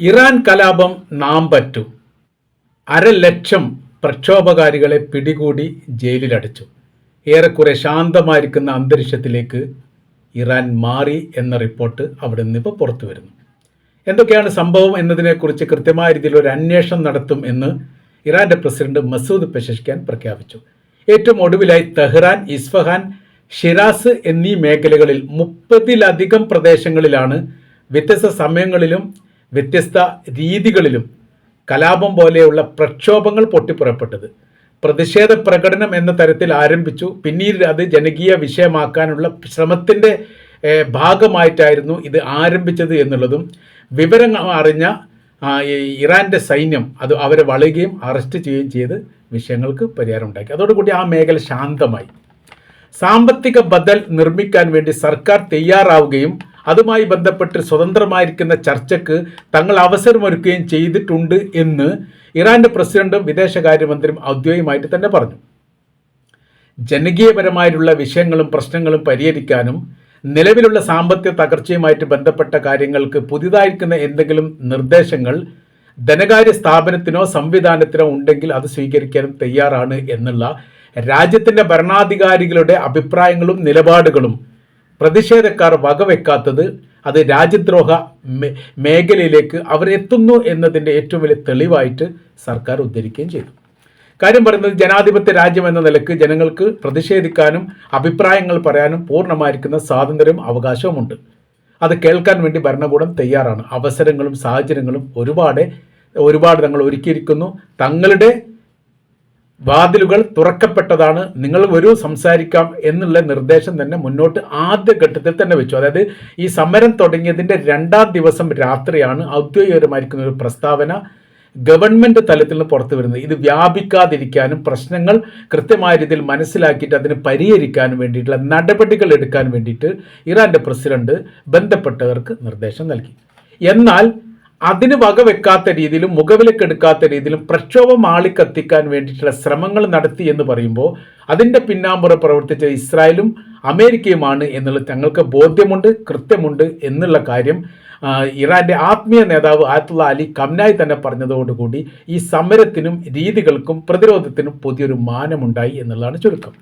Iran കലാപം നാം പറ്റു. അരലക്ഷം പ്രക്ഷോഭകാരികളെ പിടികൂടി ജയിലിലടച്ചു. ഏറെക്കുറെ ശാന്തമായിരിക്കുന്ന അന്തരീക്ഷത്തിലേക്ക് ഇറാൻ മാറി എന്ന റിപ്പോർട്ട് അവിടെ നിന്ന് ഇപ്പോൾ പുറത്തു വരുന്നു. എന്തൊക്കെയാണ് സംഭവം എന്നതിനെക്കുറിച്ച് കൃത്യമായ രീതിയിൽ ഒരു അന്വേഷണം നടത്തും എന്ന് ഇറാന്റെ പ്രസിഡന്റ് മസൂദ് പെഷഷ്കാൻ പ്രഖ്യാപിച്ചു. ഏറ്റവും ഒടുവിലായി തെഹ്റാൻ ഇസ്ഫഹാൻ ഷിറാസ് എന്നീ മേഖലകളിൽ മുപ്പതിലധികം പ്രദേശങ്ങളിലാണ് വ്യത്യസ്ത സമയങ്ങളിലും വ്യത്യസ്ത രീതികളിലും കലാപം പോലെയുള്ള പ്രക്ഷോഭങ്ങൾ പൊട്ടിപ്പുറപ്പെട്ടത്. പ്രതിഷേധ പ്രകടനം എന്ന തരത്തിൽ ആരംഭിച്ചു. പിന്നീട് അത് ജനകീയ വിഷയമാക്കാനുള്ള ശ്രമത്തിന്റെ ഭാഗമായിട്ടായിരുന്നു ഇത് ആരംഭിച്ചത് എന്നുള്ളതും വിവരങ്ങൾ അറിഞ്ഞ ഇറാന്റെ സൈന്യം അത് അവരെ വളയുകയും അറസ്റ്റ് ചെയ്യുകയും ചെയ്ത് വിഷയങ്ങൾക്ക് പരിഹാരം ഉണ്ടാക്കി അതോടുകൂടി ആ മേഖല ശാന്തമായി. സാമ്പത്തിക ബദൽ നിർമ്മിക്കാൻ വേണ്ടി സർക്കാർ തയ്യാറാവുകയും അതുമായി ബന്ധപ്പെട്ട് സ്വതന്ത്രമായിരിക്കുന്ന ചർച്ചയ്ക്ക് തങ്ങൾ അവസരമൊരുക്കുകയും ചെയ്തിട്ടുണ്ട് എന്ന് ഇറാന്റെ പ്രസിഡന്റും വിദേശകാര്യമന്ത്രിയും ഔദ്യോഗികമായിട്ട് തന്നെ പറഞ്ഞു. ജനകീയപരമായിട്ടുള്ള വിഷയങ്ങളും പ്രശ്നങ്ങളും പരിഹരിക്കാനും നിലവിലുള്ള സാമ്പത്തിക തകർച്ചയുമായിട്ട് ബന്ധപ്പെട്ട കാര്യങ്ങൾക്ക് പുതിയതായിരിക്കുന്ന എന്തെങ്കിലും നിർദ്ദേശങ്ങൾ ധനകാര്യ സ്ഥാപനത്തിനോ സംവിധാനത്തിനോ ഉണ്ടെങ്കിൽ അത് സ്വീകരിക്കാനും തയ്യാറാണ് എന്നുള്ള രാജ്യത്തിന്റെ ഭരണാധികാരികളുടെ അഭിപ്രായങ്ങളും നിലപാടുകളും പ്രതിഷേധക്കാർ വകവെക്കാത്തത് അത് രാജ്യദ്രോഹ മേഖലയിലേക്ക് അവരെത്തുന്നു എന്നതിന്റെ ഏറ്റവും വലിയ തെളിവായിട്ട് സർക്കാർ ഉദ്ധരിക്കുകയും ചെയ്തു. കാര്യം പറയുന്നത് ജനാധിപത്യ രാജ്യം എന്ന നിലയ്ക്ക് ജനങ്ങൾക്ക് പ്രതിഷേധിക്കാനും അഭിപ്രായങ്ങൾ പറയാനും പൂർണമായിരിക്കുന്ന സ്വാതന്ത്ര്യവും അവകാശവുമുണ്ട്. അത് കേൾക്കാൻ വേണ്ടി ഭരണകൂടം തയ്യാറാണ്. അവസരങ്ങളും സാഹചര്യങ്ങളും ഒരുപാട് ഒരുപാട് തങ്ങൾ ഒരുക്കിയിരിക്കുന്നു. തങ്ങളുടെ വാതിലുകൾ തുറക്കപ്പെട്ടതാണ്. നിങ്ങൾ വരൂ സംസാരിക്കാം എന്നുള്ള നിർദ്ദേശം തന്നെ മുന്നോട്ട് ആദ്യ ഘട്ടത്തിൽ തന്നെ വെച്ചു. അതായത് ഈ സമരം തുടങ്ങിയതിന്റെ രണ്ടാം ദിവസം രാത്രിയാണ് ഔദ്യോഗികപരമായിരിക്കുന്ന ഒരു പ്രസ്താവന ഗവൺമെന്റ് തലത്തിൽ നിന്ന് പുറത്തു വരുന്നത്. ഇത് വ്യാപിക്കാതിരിക്കാനും പ്രശ്നങ്ങൾ കൃത്യമായ രീതിയിൽ മനസ്സിലാക്കിയിട്ട് അതിന് പരിഹരിക്കാനും വേണ്ടിയിട്ടുള്ള നടപടികൾ എടുക്കാൻ വേണ്ടിയിട്ട് ഇറാന്റെ പ്രസിഡന്റ് ബന്ധപ്പെട്ടവർക്ക് നിർദ്ദേശം നൽകി. എന്നാൽ അതിന് വകവെക്കാത്ത രീതിയിലും മുഖവിലക്കെടുക്കാത്ത രീതിയിലും പ്രക്ഷോഭം ആളിക്കത്തിക്കാൻ വേണ്ടിയിട്ടുള്ള ശ്രമങ്ങൾ നടത്തി എന്ന് പറയുമ്പോൾ അതിന്റെ പിന്നാമ്പുറ പ്രവർത്തിച്ച ഇസ്രായേലും അമേരിക്കയുമാണ് എന്നുള്ള തങ്ങൾക്ക് ബോധ്യമുണ്ട് കൃത്യമുണ്ട് എന്നുള്ള കാര്യം ഇറാന്റെ ആത്മീയ നേതാവ് ആയത്തുള്ള അലി കംനായി തന്നെ പറഞ്ഞതോടുകൂടി ഈ സമരത്തിനും രീതികൾക്കും പ്രതിരോധത്തിനും പുതിയൊരു മാനമുണ്ടായി എന്നുള്ളതാണ് ചുരുക്കം.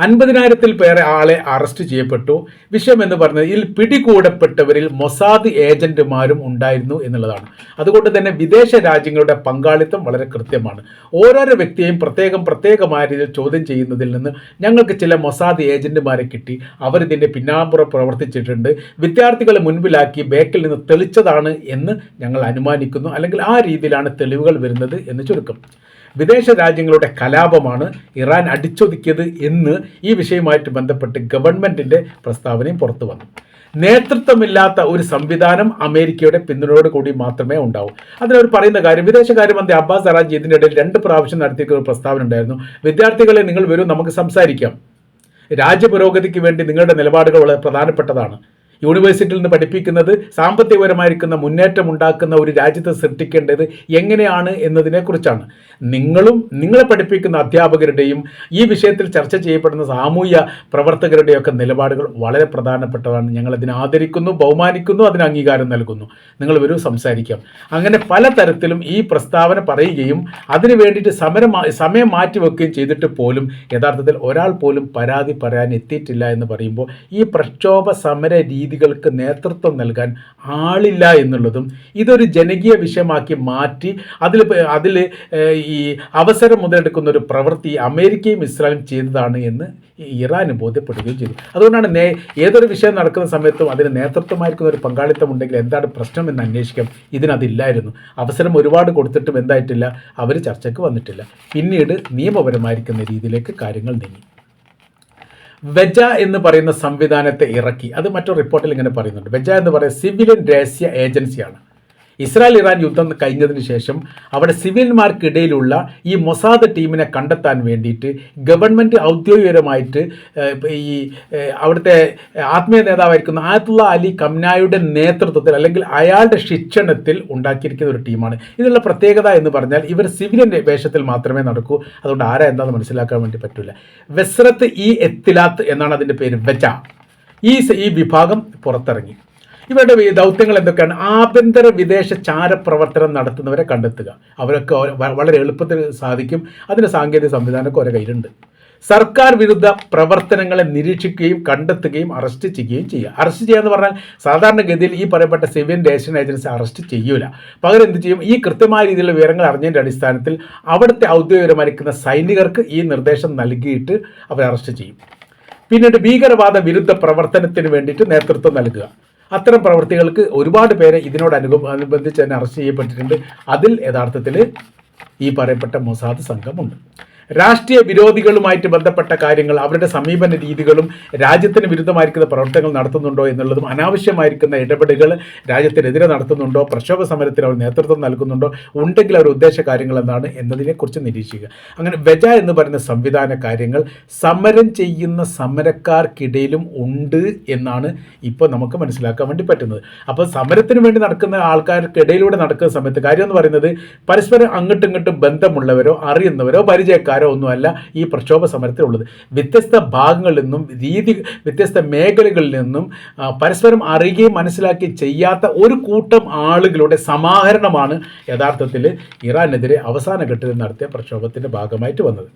അൻപതിനായിരത്തിൽ പേരെ ആളെ അറസ്റ്റ് ചെയ്യപ്പെട്ടു. വിഷയം എന്ന് പറഞ്ഞത് ഇതിൽ പിടികൂടപ്പെട്ടവരിൽ മൊസാദ് ഏജന്റുമാരും ഉണ്ടായിരുന്നു എന്നുള്ളതാണ്. അതുകൊണ്ട് തന്നെ വിദേശ രാജ്യങ്ങളുടെ പങ്കാളിത്തം വളരെ കൃത്യമാണ്. ഓരോരോ വ്യക്തിയെയും പ്രത്യേകം പ്രത്യേകമായ രീതിയിൽ ചോദ്യം ചെയ്യുന്നതിൽ നിന്ന് ഞങ്ങൾക്ക് ചില മൊസാദ് ഏജന്റുമാരെ കിട്ടി. അവരിതിന്റെ പിന്നാമ്പുറം പ്രവർത്തിച്ചിട്ടുണ്ട്. വിദ്യാർത്ഥികളെ മുൻപിലാക്കി ബേക്കിൽ നിന്ന് തെളിച്ചതാണ് എന്ന് ഞങ്ങൾ അനുമാനിക്കുന്നു. അല്ലെങ്കിൽ ആ രീതിയിലാണ് തെളിവുകൾ വരുന്നത് എന്ന് ചുരുക്കം. വിദേശ രാജ്യങ്ങളുടെ കലാപമാണ് ഇറാൻ അടിച്ചൊതുക്കിയത് എന്ന് ഈ വിഷയവുമായിട്ട് ബന്ധപ്പെട്ട് ഗവൺമെന്റിന്റെ പ്രസ്താവനയും പുറത്തു വന്നു. നേതൃത്വമില്ലാത്ത ഒരു സംവിധാനം അമേരിക്കയുടെ പിന്തുണയോട് കൂടി മാത്രമേ ഉണ്ടാവൂ. അതിനവർ പറയുന്ന കാര്യം വിദേശകാര്യമന്ത്രി അബ്ബാസ് അറാജി ഇതിനിടയിൽ രണ്ട് പ്രാവശ്യം നടത്തിയ ഒരു പ്രസ്താവന ഉണ്ടായിരുന്നു. വിദ്യാർത്ഥികളെ നിങ്ങൾ വരൂ നമുക്ക് സംസാരിക്കാം. രാജ്യപുരോഗതിക്ക് വേണ്ടി നിങ്ങളുടെ നിലപാടുകൾ വളരെ പ്രധാനപ്പെട്ടതാണ്. യൂണിവേഴ്സിറ്റിയിൽ നിന്ന് പഠിപ്പിക്കുന്നത് സാമ്പത്തികപരമായിരിക്കുന്ന മുന്നേറ്റം ഉണ്ടാക്കുന്ന ഒരു രാജ്യത്തെ സൃഷ്ടിക്കേണ്ടത് എങ്ങനെയാണ് എന്നതിനെക്കുറിച്ചാണ്. നിങ്ങളും നിങ്ങളെ പഠിപ്പിക്കുന്ന അധ്യാപകരുടെയും ഈ വിഷയത്തിൽ ചർച്ച ചെയ്യപ്പെടുന്ന സാമൂഹ്യ പ്രവർത്തകരുടെയും ഒക്കെ നിലപാടുകൾ വളരെ പ്രധാനപ്പെട്ടതാണ്. ഞങ്ങൾ അതിനെ ആദരിക്കുന്നു ബഹുമാനിക്കുന്നു അതിന് അംഗീകാരം നൽകുന്നു. നിങ്ങൾ വരൂ സംസാരിക്കാം. അങ്ങനെ പല തരത്തിലും ഈ പ്രസ്താവന പറയുകയും അതിനു വേണ്ടിയിട്ട് സമരം സമയം മാറ്റിവെക്കുകയും ചെയ്തിട്ട് പോലും യഥാർത്ഥത്തിൽ ഒരാൾ പോലും പരാതി പറയാൻ എത്തിയിട്ടില്ല എന്ന് പറയുമ്പോൾ ഈ പ്രക്ഷോഭ സമര രീതികൾക്ക് നേതൃത്വം നൽകാൻ ആളില്ല എന്നുള്ളതും ഇതൊരു ജനകീയ വിഷയമാക്കി മാറ്റി അതിൽ അതിൽ ഈ അവസരം മുതലെടുക്കുന്ന ഒരു പ്രവൃത്തി അമേരിക്കയും ഇസ്രായേലും ചെയ്തതാണ് എന്ന് ഇറാന് ബോധ്യപ്പെടുകയും ചെയ്തു. അതുകൊണ്ടാണ് നേ ഏതൊരു വിഷയം നടക്കുന്ന സമയത്തും അതിന് നേതൃത്വമായിരിക്കുന്ന ഒരു പങ്കാളിത്തം ഉണ്ടെങ്കിൽ എന്താണ് പ്രശ്നം എന്ന് അന്വേഷിക്കാം. ഇതിനതില്ലായിരുന്നു. അവസരം ഒരുപാട് കൊടുത്തിട്ടും എന്തായിട്ടില്ല. അവർ ചർച്ചയ്ക്ക് വന്നിട്ടില്ല. പിന്നീട് നിയമപരമായിരിക്കുന്ന രീതിയിലേക്ക് കാര്യങ്ങൾ നീങ്ങി. വെജ എന്ന് പറയുന്ന സംവിധാനത്തെ ഇറക്കി. അത് മറ്റൊരു റിപ്പോർട്ടിൽ ഇങ്ങനെ പറയുന്നുണ്ട്. വെജ എന്ന് പറയുന്നത് സിവിലിയൻ രഹസ്യ ഏജൻസിയാണ് ഇസ്രായേൽ ഇറാൻ യുദ്ധം കഴിഞ്ഞതിന് ശേഷം അവിടെ സിവിലിയന്മാർക്കിടയിലുള്ള ഈ മൊസാദ് ടീമിനെ കണ്ടെത്താൻ വേണ്ടിയിട്ട് ഗവൺമെന്റ് ഔദ്യോഗികപരമായിട്ട് ഈ അവിടുത്തെ ആത്മീയ നേതാവായിരിക്കുന്ന ആയത്തുള്ള അലി കംനായുടെ നേതൃത്വത്തിൽ അല്ലെങ്കിൽ അയാളുടെ ശിക്ഷണത്തിൽ ഉണ്ടാക്കിയിരിക്കുന്ന ഒരു ടീമാണ്. ഇതിനുള്ള പ്രത്യേകത എന്ന് പറഞ്ഞാൽ ഇവർ സിവിലിയൻ വേഷത്തിൽ മാത്രമേ നടക്കൂ. അതുകൊണ്ട് ആരാ എന്താണെന്ന് മനസ്സിലാക്കാൻ വേണ്ടി പറ്റില്ല വെസ്രത്ത് ഈ എത്തിലാത്ത് എന്നാണ് അതിന്റെ പേര് വെജ ഈ ഈ വിഭാഗം പുറത്തിറങ്ങി. ഇവരുടെ ദൗത്യങ്ങൾ എന്തൊക്കെയാണ്? ആഭ്യന്തര വിദേശ ചാരപ്രവർത്തനം നടത്തുന്നവരെ കണ്ടെത്തുക. അവരൊക്കെ വളരെ എളുപ്പത്തിൽ സാധിക്കും. അതിന് സാങ്കേതിക സംവിധാനമൊക്കെ ഓരോ കയ്യിലുണ്ട്. സർക്കാർ വിരുദ്ധ പ്രവർത്തനങ്ങളെ നിരീക്ഷിക്കുകയും കണ്ടെത്തുകയും അറസ്റ്റ് ചെയ്യുകയും ചെയ്യുക. അറസ്റ്റ് ചെയ്യുക എന്ന് പറഞ്ഞാൽ സാധാരണഗതിയിൽ ഈ പറയപ്പെട്ട സിവിൽ രേഷൻ ഏജൻസി അറസ്റ്റ് ചെയ്യൂല. പകരം എന്ത് ചെയ്യും? ഈ കൃത്യമായ രീതിയിലുള്ള വിവരങ്ങൾ അറിഞ്ഞതിന്റെ അടിസ്ഥാനത്തിൽ അവിടുത്തെ ഔദ്യോഗികമായിരിക്കുന്ന സൈനികർക്ക് ഈ നിർദ്ദേശം നൽകിയിട്ട് അവർ അറസ്റ്റ് ചെയ്യും. പിന്നീട് ഭീകരവാദ വിരുദ്ധ പ്രവർത്തനത്തിന് വേണ്ടിയിട്ട് നേതൃത്വം നൽകുക. അത്തരം പ്രവൃത്തികൾക്ക് ഒരുപാട് പേരെ ഇതിനോട് അനുബ അനുബന്ധിച്ച് തന്നെ അറസ്റ്റ് ചെയ്യപ്പെട്ടിട്ടുണ്ട്. അതിൽ യഥാർത്ഥത്തിൽ ഈ പറയപ്പെട്ട മൊസാദ് സംഘമുണ്ട്. രാഷ്ട്രീയ വിരോധികളുമായിട്ട് ബന്ധപ്പെട്ട കാര്യങ്ങൾ അവരുടെ സമീപന രീതികളും രാജ്യത്തിന് വിരുദ്ധമായിരിക്കുന്ന പ്രവർത്തനങ്ങൾ നടത്തുന്നുണ്ടോ എന്നുള്ളതും അനാവശ്യമായിരിക്കുന്ന ഇടപെടലുകൾ രാജ്യത്തിനെതിരെ നടത്തുന്നുണ്ടോ പ്രക്ഷോഭ സമരത്തിന് അവർ നേതൃത്വം നൽകുന്നുണ്ടോ ഉണ്ടെങ്കിൽ അവർ ഉദ്ദേശ കാര്യങ്ങൾ എന്താണ് എന്നതിനെക്കുറിച്ച് നിരീക്ഷിക്കുക. അങ്ങനെ വെജ എന്ന് പറയുന്ന സംവിധാന കാര്യങ്ങൾ സമരം ചെയ്യുന്ന സമരക്കാർക്കിടയിലും ഉണ്ട് എന്നാണ് ഇപ്പോൾ നമുക്ക് മനസ്സിലാക്കാൻ വേണ്ടി പറ്റുന്നത്. അപ്പോൾ സമരത്തിന് വേണ്ടി നടക്കുന്ന ആൾക്കാർക്കിടയിലൂടെ നടക്കുന്ന സമയത്ത് കാര്യം എന്ന് പറയുന്നത് പരസ്പരം അങ്ങോട്ടും ഇങ്ങോട്ടും ബന്ധമുള്ളവരോ അറിയുന്നവരോ പരിചയക്കാരോ ഒന്നുമല്ല ഈ പ്രക്ഷോഭ സമരത്തിലുള്ളത്. വ്യത്യസ്ത ഭാഗങ്ങളിൽ നിന്നും രീതി വ്യത്യസ്ത മേഖലകളിൽ നിന്നും പരസ്പരം അറിയുകയും മനസ്സിലാക്കി ചെയ്യാത്ത ഒരു കൂട്ടം ആളുകളുടെ സമാഹരണമാണ് യഥാർത്ഥത്തിൽ ഇറാനെതിരെ അവസാന ഘട്ടത്തിൽ നടത്തിയ പ്രക്ഷോഭത്തിന്റെ ഭാഗമായിട്ട് വന്നത്.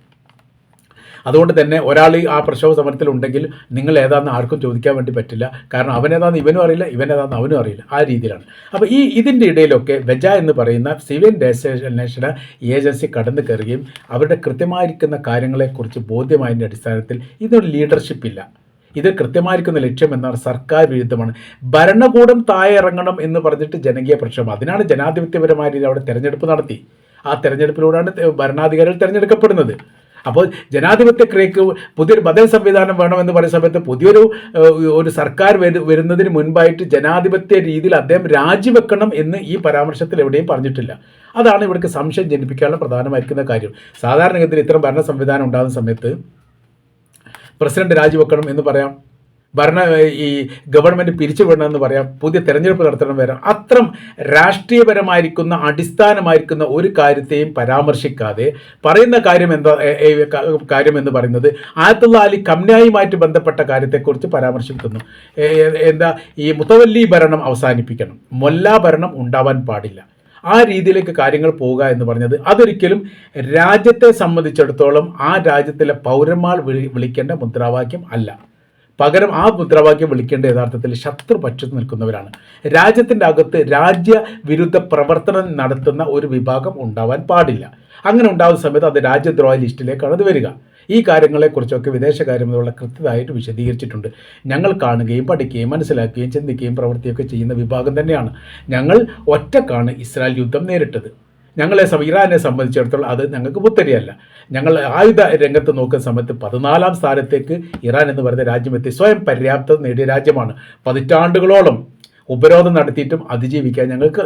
അതുകൊണ്ട് തന്നെ ഒരാൾ ആ പ്രക്ഷോഭ സമരത്തിൽ ഉണ്ടെങ്കിൽ നിങ്ങൾ ഏതാണെന്ന് ആർക്കും ചോദിക്കാൻ വേണ്ടി പറ്റില്ല. കാരണം അവനേതാന്ന് ഇവനും അറിയില്ല ഇവനേതാന്ന് അവനും അറിയില്ല. ആ രീതിയിലാണ്. അപ്പോൾ ഈ ഇതിന്റെ ഇടയിലൊക്കെ വെജ എന്ന് പറയുന്ന സിവിൽ അന്വേഷണ ഏജൻസി കടന്നു കയറുകയും അവരുടെ കൃത്യമായിരിക്കുന്ന കാര്യങ്ങളെക്കുറിച്ച് ബോധ്യമായതിന്റെ അടിസ്ഥാനത്തിൽ ഇതൊരു ലീഡർഷിപ്പ് ഇല്ല. ഇത് കൃത്യമായിരിക്കുന്ന ലക്ഷ്യം എന്നാണ് സർക്കാർ വിരുദ്ധമാണ്. ഭരണകൂടം താഴെ ഇറങ്ങണം എന്ന് പറഞ്ഞിട്ട് ജനകീയ പ്രക്ഷോഭം. അതിനാണ് ജനാധിപത്യപരമായ രീതിയിൽ അവിടെ തെരഞ്ഞെടുപ്പ് നടത്തി. ആ തെരഞ്ഞെടുപ്പിലൂടെയാണ് ഭരണാധികാരികൾ തിരഞ്ഞെടുക്കപ്പെടുന്നത്. അപ്പോൾ ജനാധിപത്യ ക്രിയക്ക് പുതിയൊരു ബദൽ സംവിധാനം വേണമെന്ന് പറയുന്ന സമയത്ത് പുതിയൊരു ഒരു സർക്കാർ വരുന്നതിന് മുൻപായിട്ട് ജനാധിപത്യ രീതിയിൽ അദ്ദേഹം രാജിവെക്കണം എന്ന് ഈ പരാമർശത്തിൽ എവിടെയും പറഞ്ഞിട്ടില്ല. അതാണ് ഇവിടേക്ക് സംശയം ജനിപ്പിക്കാനുള്ള പ്രധാനമായിരിക്കുന്ന കാര്യം. സാധാരണഗതിയിൽ ഇത്തരം ഭരണ സംവിധാനം ഉണ്ടാകുന്ന സമയത്ത് പ്രസിഡന്റ് രാജിവെക്കണം എന്ന് പറയാം. ഭരണ ഈ ഗവൺമെന്റ് പിരിച്ചുവിടണമെന്ന് പറയാം പുതിയ തെരഞ്ഞെടുപ്പ് നടത്തണം വരാം. അത്രം രാഷ്ട്രീയപരമായിരിക്കുന്ന അടിസ്ഥാനമായിരിക്കുന്ന ഒരു കാര്യത്തെയും പരാമർശിക്കാതെ പറയുന്ന കാര്യം എന്താ കാര്യം എന്ന് പറയുന്നത് ആയത്തുള്ള അലി കമ്നായുമായിട്ട് ബന്ധപ്പെട്ട കാര്യത്തെക്കുറിച്ച് പരാമർശിക്കുന്നു എന്താ ഈ മുത്തവല്ലി ഭരണം അവസാനിപ്പിക്കണം. മൊല്ലാ ഭരണം ഉണ്ടാവാൻ പാടില്ല. ആ രീതിയിലേക്ക് കാര്യങ്ങൾ പോവുക എന്ന് പറഞ്ഞത് അതൊരിക്കലും രാജ്യത്തെ സംബന്ധിച്ചിടത്തോളം ആ രാജ്യത്തിലെ പൗരന്മാർ വിളി വിളിക്കേണ്ട മുദ്രാവാക്യം അല്ല. പകരം ആ മുദ്രാവാക്യം വിളിക്കേണ്ട യഥാർത്ഥത്തിൽ ശത്രുപക്ഷത്ത് നിൽക്കുന്നവരാണ്. രാജ്യത്തിന്റെ അകത്ത് രാജ്യവിരുദ്ധ പ്രവർത്തനം നടത്തുന്ന ഒരു വിഭാഗം ഉണ്ടാവാൻ പാടില്ല. അങ്ങനെ ഉണ്ടാകുന്ന സമയത്ത് അത് രാജ്യദ്രോഹ ലിസ്റ്റിലേക്കാണ് അത് വരിക. ഈ കാര്യങ്ങളെക്കുറിച്ചൊക്കെ വിദേശകാര്യമുള്ള കൃത്യമായിട്ട് വിശദീകരിച്ചിട്ടുണ്ട്. ഞങ്ങൾ കാണുകയും പഠിക്കുകയും മനസ്സിലാക്കുകയും ചിന്തിക്കുകയും പ്രവൃത്തിയൊക്കെ ചെയ്യുന്ന വിഭാഗം തന്നെയാണ്. ഞങ്ങൾ ഒറ്റക്കാണ് ഇസ്രായേൽ യുദ്ധം നേരിട്ടത്. ഞങ്ങളെ ഇറാനെ സംബന്ധിച്ചിടത്തോളം അത് ഞങ്ങൾക്ക് പുത്തരിയല്ല. ഞങ്ങൾ ആയുധ രംഗത്ത് നോക്കുന്ന സമയത്ത് പതിനാലാം സ്ഥാനത്തേക്ക് ഇറാൻ എന്ന് പറയുന്ന രാജ്യമെത്തി സ്വയം പര്യാപ്തത നേടിയ രാജ്യമാണ്. പതിറ്റാണ്ടുകളോളം ഉപരോധം നടത്തിയിട്ടും അതിജീവിക്കാൻ ഞങ്ങൾക്ക്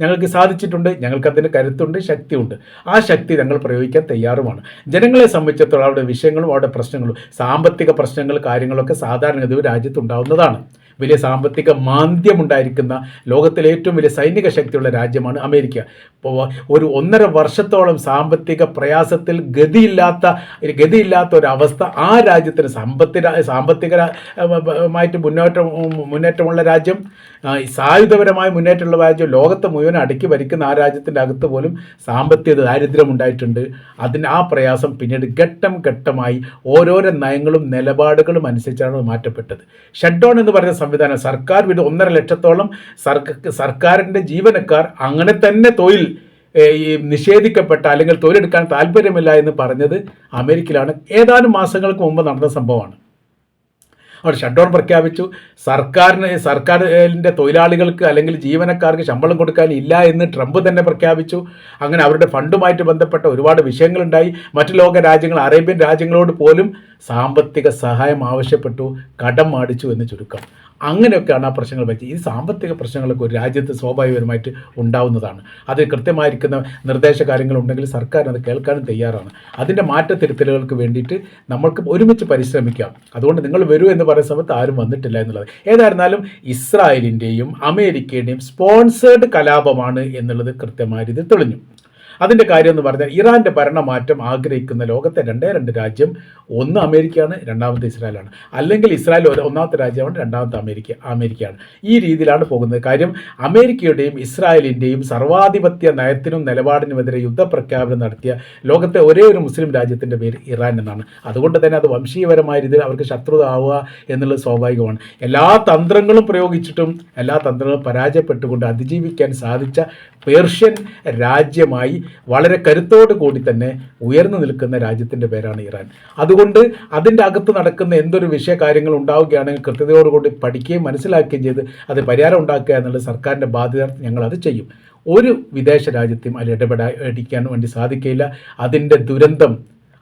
ഞങ്ങൾക്ക് സാധിച്ചിട്ടുണ്ട്. ഞങ്ങൾക്ക് അതിന് കരുത്തുണ്ട് ശക്തിയുണ്ട്. ആ ശക്തി ഞങ്ങൾ പ്രയോഗിക്കാൻ തയ്യാറുമാണ്. ജനങ്ങളെ സംബന്ധിച്ചിടത്തോളം അവരുടെ വിഷയങ്ങളും അവരുടെ പ്രശ്നങ്ങളും സാമ്പത്തിക പ്രശ്നങ്ങൾ കാര്യങ്ങളൊക്കെ സാധാരണഗതി രാജ്യത്ത് ഉണ്ടാവുന്നതാണ്. വലിയ സാമ്പത്തിക മാന്ദ്യമുണ്ടായിരിക്കുന്ന ലോകത്തിലെ ഏറ്റവും വലിയ സൈനിക ശക്തിയുള്ള രാജ്യമാണ് അമേരിക്ക ഇപ്പോൾ ഒരു ഒന്നര വർഷത്തോളം സാമ്പത്തിക പ്രയാസത്തിൽ ഗതിയില്ലാത്ത ഗതിയില്ലാത്ത ഒരവസ്ഥ ആ രാജ്യത്തിന് സമ്പത്തി സാമ്പത്തിക സാമ്പത്തികമായിട്ട് മുന്നേറ്റം മുന്നേറ്റമുള്ള രാജ്യം സായുധപരമായ മുന്നേറ്റമുള്ള രാജ്യം ലോകത്തെ മുഴുവൻ അടുക്കി ഭരിക്കുന്ന ആ രാജ്യത്തിന്റെ അകത്ത് പോലും സാമ്പത്തിക ദാരിദ്ര്യം ഉണ്ടായിട്ടുണ്ട്. അതിന് ആ പ്രയാസം പിന്നീട് ഘട്ടം ഘട്ടമായി ഓരോരോ നയങ്ങളും നിലപാടുകളും അനുസരിച്ചാണ് മാറ്റപ്പെട്ടത്. ഷട്ട്ഡൗൺ എന്ന് പറഞ്ഞ സംവിധാനം സർക്കാർ വീട് ഒന്നര ലക്ഷത്തോളം സർക്ക സർക്കാരിന്റെ ജീവനക്കാർ അങ്ങനെ തന്നെ തൊഴിൽ ഈ നിഷേധിക്കപ്പെട്ട അല്ലെങ്കിൽ തൊഴിലെടുക്കാൻ താല്പര്യമില്ല എന്ന് പറഞ്ഞത് അമേരിക്കയിലാണ്. ഏതാനും മാസങ്ങൾക്ക് മുമ്പ് നടന്ന സംഭവമാണ്. അവർ ഷട്ട് ഡൗൺ പ്രഖ്യാപിച്ചു. സർക്കാരിന് സർക്കാരിന്റെ തൊഴിലാളികൾക്ക് അല്ലെങ്കിൽ ജീവനക്കാർക്ക് ശമ്പളം കൊടുക്കാൻ ഇല്ല എന്ന് ട്രംപ് തന്നെ പ്രഖ്യാപിച്ചു. അങ്ങനെ അവരുടെ ഫണ്ടുമായിട്ട് ബന്ധപ്പെട്ട ഒരുപാട് വിഷയങ്ങളുണ്ടായി. മറ്റു ലോക രാജ്യങ്ങൾ അറേബ്യൻ രാജ്യങ്ങളോട് പോലും സാമ്പത്തിക സഹായം ആവശ്യപ്പെട്ടു. കടം മാടിച്ചു എന്ന് ചുരുക്കം. അങ്ങനെയൊക്കെയാണ് ആ പ്രശ്നങ്ങൾ പറ്റി. ഈ സാമ്പത്തിക പ്രശ്നങ്ങളൊക്കെ ഒരു രാജ്യത്ത് സ്വാഭാവികമായിട്ട് ഉണ്ടാവുന്നതാണ്. അത് കൃത്യമായിരിക്കുന്ന നിർദ്ദേശ കാര്യങ്ങളുണ്ടെങ്കിൽ സർക്കാർ അത് കേൾക്കാനും തയ്യാറാണ്. അതിന്റെ മാറ്റത്തിരുത്തലുകൾക്ക് വേണ്ടിയിട്ട് നമ്മൾക്ക് ഒരുമിച്ച് പരിശ്രമിക്കാം. അതുകൊണ്ട് നിങ്ങൾ വരൂ എന്ന് പറയുന്ന സമയത്ത് ആരും വന്നിട്ടില്ല എന്നുള്ളത്. ഏതായിരുന്നാലും ഇസ്രായേലിന്റെയും അമേരിക്കയുടെയും സ്പോൺസേഡ് കലാപമാണ് എന്നുള്ളത് കൃത്യമായ രീതിയിൽ തെളിഞ്ഞു. അതിന്റെ കാര്യം എന്ന് പറഞ്ഞാൽ ഇറാന്റെ ഭരണമാറ്റം ആഗ്രഹിക്കുന്ന ലോകത്തെ രണ്ടേ രണ്ട് രാജ്യം ഒന്ന് അമേരിക്കയാണ് രണ്ടാമത്തെ ഇസ്രായേലാണ്. അല്ലെങ്കിൽ ഇസ്രായേൽ ഒന്നാമത്തെ രാജ്യമാണ് രണ്ടാമത്തെ അമേരിക്ക അമേരിക്കയാണ്. ഈ രീതിയിലാണ് പോകുന്നത്. കാര്യം അമേരിക്കയുടെയും ഇസ്രായേലിന്റെയും സർവാധിപത്യ നയത്തിനും നിലപാടിനുമെതിരെ യുദ്ധപ്രഖ്യാപനം നടത്തിയ ലോകത്തെ ഒരേ ഒരു മുസ്ലിം രാജ്യത്തിന്റെ പേര് ഇറാൻ എന്നാണ്. അതുകൊണ്ട് തന്നെ അത് വംശീയപരമായ രീതിയിൽ അവർക്ക് ശത്രുത ആവുക എന്നുള്ളത് സ്വാഭാവികമാണ്. എല്ലാ തന്ത്രങ്ങളും പ്രയോഗിച്ചിട്ടും എല്ലാ തന്ത്രങ്ങളും പരാജയപ്പെട്ടുകൊണ്ട് അതിജീവിക്കാൻ സാധിച്ച പേർഷ്യൻ രാജ്യമായി വളരെ കരുത്തോട് കൂടി തന്നെ ഉയർന്നു നിൽക്കുന്ന രാജ്യത്തിന്റെ പേരാണ് ഇറാൻ. അതുകൊണ്ട് അതിന്റെ അകത്ത് നടക്കുന്ന എന്തൊരു വിഷയ കാര്യങ്ങൾ ഉണ്ടാവുകയാണെങ്കിൽ കൃത്യതയോടുകൂടി പഠിക്കുകയും മനസ്സിലാക്കുകയും ചെയ്ത് അത് പരിഹാരം ഉണ്ടാക്കുക എന്നുള്ള സർക്കാരിന്റെ ബാധ്യത ഞങ്ങളത് ചെയ്യും. ഒരു വിദേശ രാജ്യത്തെയും അതിൽ ഇടപെടാൻ വേണ്ടി സാധിക്കില്ല അതിന്റെ ദുരന്തം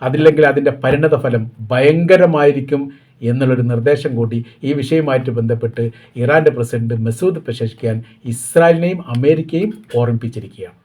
അതില്ലെങ്കിൽ അതിന്റെ പരിണത ഫലം ഭയങ്കരമായിരിക്കും എന്നുള്ളൊരു നിർദ്ദേശം കൂടി ഈ വിഷയവുമായിട്ട് ബന്ധപ്പെട്ട് ഇറാന്റെ പ്രസിഡന്റ് മസൂദ് പെഷഷ്കിയാൻ ഇസ്രായേലിനെയും അമേരിക്കയും ഓർമ്മിപ്പിച്ചിരിക്കുകയാണ്.